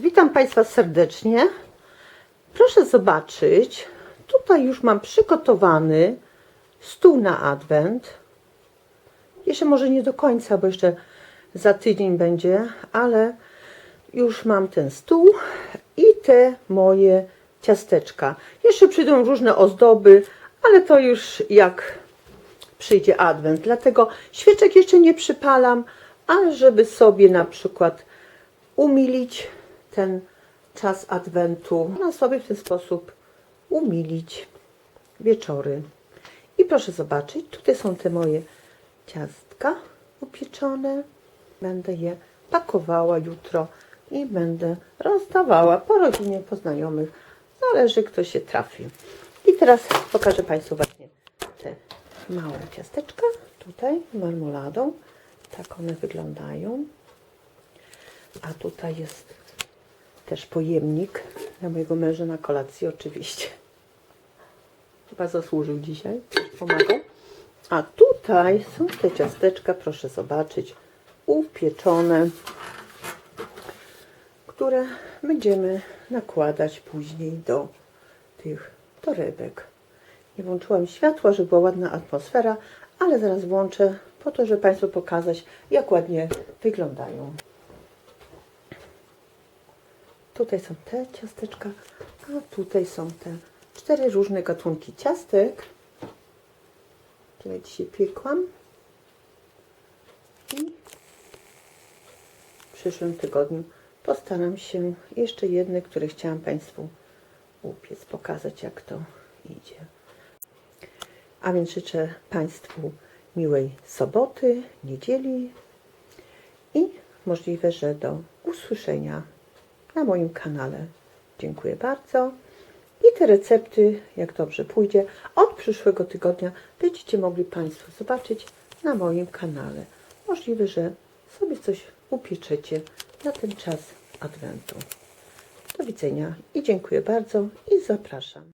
Witam Państwa serdecznie. Proszę zobaczyć, tutaj już mam przygotowany stół na adwent. Jeszcze może nie do końca, bo jeszcze za tydzień będzie, ale już mam ten stół i te moje ciasteczka. Jeszcze przyjdą różne ozdoby, ale to już jak przyjdzie adwent. Dlatego świeczek jeszcze nie przypalam, ale żeby sobie na przykład umilić ten czas adwentu, można sobie w ten sposób umilić wieczory. I proszę zobaczyć, tutaj są te moje ciastka upieczone. Będę je pakowała jutro i będę rozdawała po rodzinie, po znajomych. Zależy, kto się trafi. I teraz pokażę Państwu właśnie te małe ciasteczka. Tutaj marmoladą. Tak one wyglądają. A tutaj jest też pojemnik dla mojego męża na kolację oczywiście. Chyba zasłużył dzisiaj, pomagał. A tutaj są te ciasteczka, proszę zobaczyć, upieczone, które będziemy nakładać później do tych torebek. Nie włączyłam światła, żeby była ładna atmosfera, ale zaraz włączę po to, żeby Państwu pokazać, jak ładnie wyglądają. Tutaj są te ciasteczka, a tutaj są te cztery różne gatunki ciastek, które dzisiaj piekłam. I w przyszłym tygodniu postaram się jeszcze jedne, które chciałam Państwu upiec, pokazać jak to idzie. A więc życzę Państwu miłej soboty, niedzieli i możliwe, że do usłyszenia na moim kanale. Dziękuję bardzo. I te recepty, jak dobrze pójdzie, od przyszłego tygodnia będziecie mogli Państwo zobaczyć na moim kanale. Możliwe, że sobie coś upieczecie na ten czas Adwentu. Do widzenia i dziękuję bardzo i zapraszam.